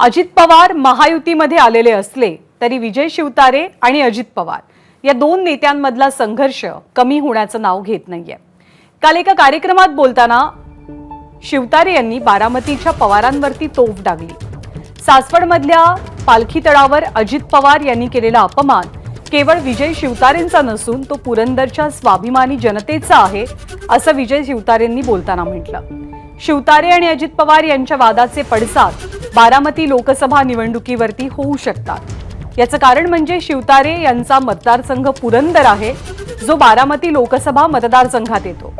अजित पवार महायुतीमध्ये आलेले असले तरी विजय शिवतारे आणि अजित पवार या दोन नेत्यांमधला संघर्ष कमी होण्याचं नाव घेत नाहीये. काल एका कार्यक्रमात बोलताना शिवतारे यांनी बारामतीच्या पवारांवरती तोफ डागली. सासवडमधल्या पालखी तळावर अजित पवार यांनी केलेला अपमान केवळ विजय शिवतारेंचा नसून तो पुरंदरच्या स्वाभिमानी जनतेचा आहे असं विजय शिवतारेंनी बोलताना म्हटलं. शिवतारे आणि अजित पवार यांच्या वादाचे पडसाद बारामती लोकसभा निवडणुकीवरती होऊ शकतात. याचं कारण म्हणजे शिवतारे यांचा मतदारसंघ पुरंदर आहे जो बारामती लोकसभा मतदारसंघात येतो.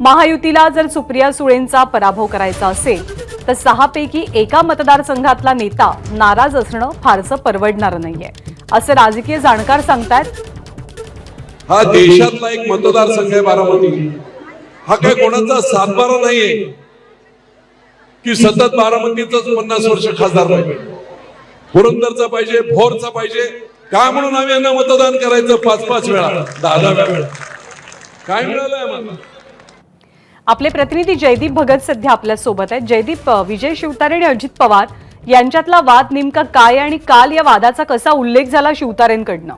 महायुतीला जर सुप्रिया सुळेंचा पराभव करायचा असेल तर सहापैकी एका मतदारसंघातला नेता नाराज असणं फारसं परवडणारं नाहीये. असं राजकीय जाणकार सांगतायत. हा देशातला एक मतदारसंघ आहे बारामती. हा काय कोणाचा सातबारा नाहीये. की सतत बारामतीचाच पन्नास वर्ष खासदार पाहिजे पुरंदरचा पाहिजे भोरचा पाहिजे. काय म्हणून आम्ही यांना मतदान करायचं पाच पाच वेळा? दहा दहा वेळा. काय मिळालंय आम्हाला? आपले प्रतिनिधी जयदीप भगत सध्या आपल्यासोबत आहेत. जयदीप विजय शिवतारे आणि अजित पवार यांच्यातला वाद नेमका काय आणि काल या वादाचा कसा उल्लेख झाला शिवतारेंकडनं?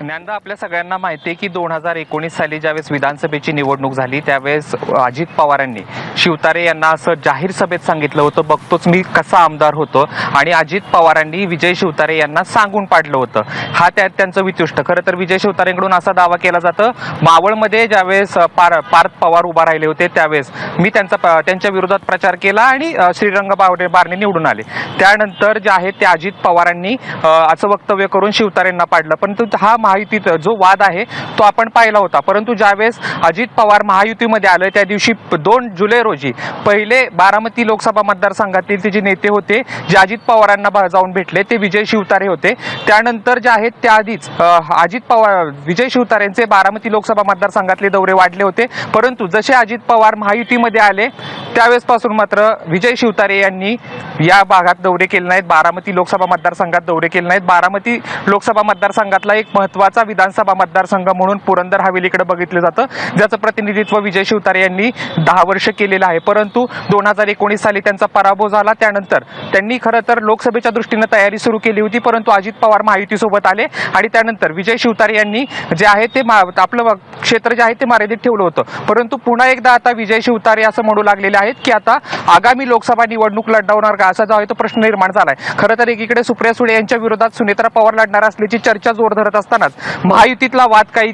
ज्ञानदा आपल्या सगळ्यांना माहिती आहे की दोन हजार एकोणीस साली ज्यावेळेस विधानसभेची निवडणूक झाली त्यावेळेस अजित पवारांनी शिवतारे यांना असं जाहीर सभेत सांगितलं होतं बघतोच मी कसा आमदार होतो आणि अजित पवारांनी विजय शिवतारे यांना सांगून पाडलं होतं. हा त्यात त्यांचं वितुष्ट. खरं तर विजय शिवतारेंकडून असा दावा केला जातं मावळमध्ये ज्यावेळेस पार पार्थ पवार उभा राहिले होते त्यावेळेस मी त्यांचा त्यांच्या विरोधात प्रचार केला आणि श्रीरंग बावडे बारणे निवडून आले. त्यानंतर जे आहे ते अजित पवारांनी असं वक्तव्य करून शिवतारेंना पाडलं. परंतु हा महायुतीत जो वाद आहे तो आपण पाहिला होता. परंतु ज्यावेळेस अजित पवार महायुतीमध्ये आलं त्या दिवशी दोन जुलै रोजी पहिले बारामती लोकसभा मतदारसंघातील ते जे नेते होते जे अजित पवारांना जाऊन भेटले ते विजय शिवतारे होते. त्यानंतर जे आहेत त्याआधीच अजित पवार विजय शिवतारेंचे बारामती लोकसभा मतदारसंघातले दौरे वाढले होते. परंतु जसे अजित पवार महायुतीमध्ये आले त्यावेळेसपासून मात्र विजय शिवतारे यांनी या भागात दौरे केले नाहीत. बारामती लोकसभा मतदारसंघात दौरे केले नाहीत. बारामती लोकसभा मतदारसंघातला एक महत्त्व महत्त्वाचा विधानसभा मतदारसंघ म्हणून पुरंदर हवेलीकडे बघितलं जातं. ज्याचं प्रतिनिधित्व विजय शिवतारे यांनी दहा वर्ष केलेलं आहे. परंतु दोन हजार एकोणीस साली त्यांचा पराभव झाला. त्यानंतर त्यांनी खरं तर लोकसभेच्या दृष्टीनं तयारी सुरू केली होती. परंतु अजित पवार महायुतीसोबत आले आणि त्यानंतर विजय शिवतारे यांनी जे आहे ते आपलं क्षेत्र जे आहे ते मर्यादित ठेवलं होतं. परंतु पुन्हा एकदा आता विजय शिवतारे असं म्हणू लागलेले आहेत की आता आगामी लोकसभा निवडणूक लढवणार का? असा जो आहे तो प्रश्न निर्माण झालाय. खरं तर एकीकडे सुप्रिया सुळे यांच्या विरोधात सुनेत्रा पवार लढणार असल्याची चर्चा जोर धरत असताना असतानाच महायुतीतला वाद काही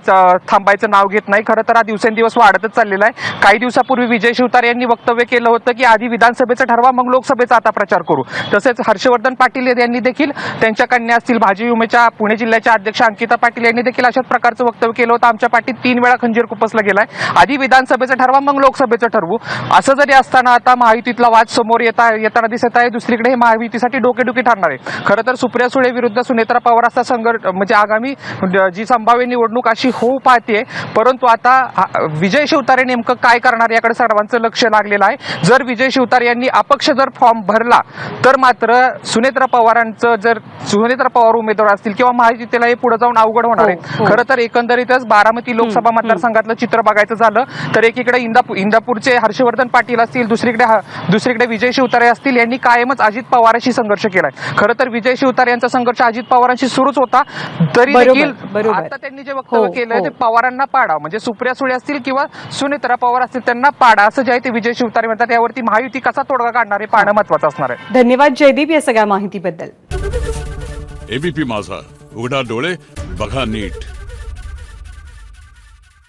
थांबायचं नाव घेत नाही. खरं तर हा दिवसेंदिवस वाढतच चाललेला आहे. काही दिवसापूर्वी विजय शिवतारे यांनी वक्तव्य केलं होतं की आधी विधानसभेचं ठरवा मग लोकसभेचा आता प्रचार करू. तसेच हर्षवर्धन पाटील यांनी देखील त्यांच्या कन्या असतील भाजी विमेच्या पुणे जिल्ह्याच्या अध्यक्ष अंकिता पाटील यांनी देखील अशाच प्रकारचं वक्तव्य केलं होतं. आमच्या पाठीत तीन वेळा खंजीर खुपसला गेलाय. आधी विधानसभेचं ठरवा मग लोकसभेचं ठरवू. असं जरी असताना आता महायुतीतला वाद समोर येता येताना दिसत आहे. दुसरीकडे हे महायुतीसाठी डोकेडुकी ठरणार आहे. खरं तर सुप्रिया सुळे विरुद्ध सुनेत्रा पवार असा संघर्ष म्हणजे आगामी जी संभाव्य निवडणूक अशी होऊ पाहते परंतु आता विजय शिवतारे नेमकं काय करणार याकडे सर्वांचं लक्ष लागलेलं आहे. जर विजय शिवतारे यांनी अपक्ष जर फॉर्म भरला तर मात्र सुनेत्रा पवारांचं जर सुनेत्रा पवार उमेदवार असतील किंवा महायुतीला हे पुढे जाऊन अवघड होणार हो, आहे हो. खरं तर एकंदरीतच बारामती लोकसभा मतदारसंघातलं चित्र बघायचं झालं तर एकीकडे इंदापूर इंदापूरचे हर्षवर्धन पाटील असतील दुसरीकडे दुसरीकडे विजय शिवतारे असतील यांनी कायमच अजित पवारांशी संघर्ष केलाय. खरं तर विजय शिवतारे यांचा संघर्ष अजित पवारांशी सुरूच होता तरी देखील बरोबर. आता त्यांनी जे वक्तव्य हो, केलंय हो. ते पवारांना पाडा. म्हणजे सुप्रिया सुळे असतील किंवा सुनेत्रा पवार असतील त्यांना पाडा. असं जे आहे ते विजय शिवतारे म्हणतात. यावरती महायुती कसा तोडगा काढणार हे पाहणं महत्वाचं असणार आहे. धन्यवाद जयदीप या सगळ्या माहितीबद्दल. एबीपी माझा. उघडा डोळे बघा नीट.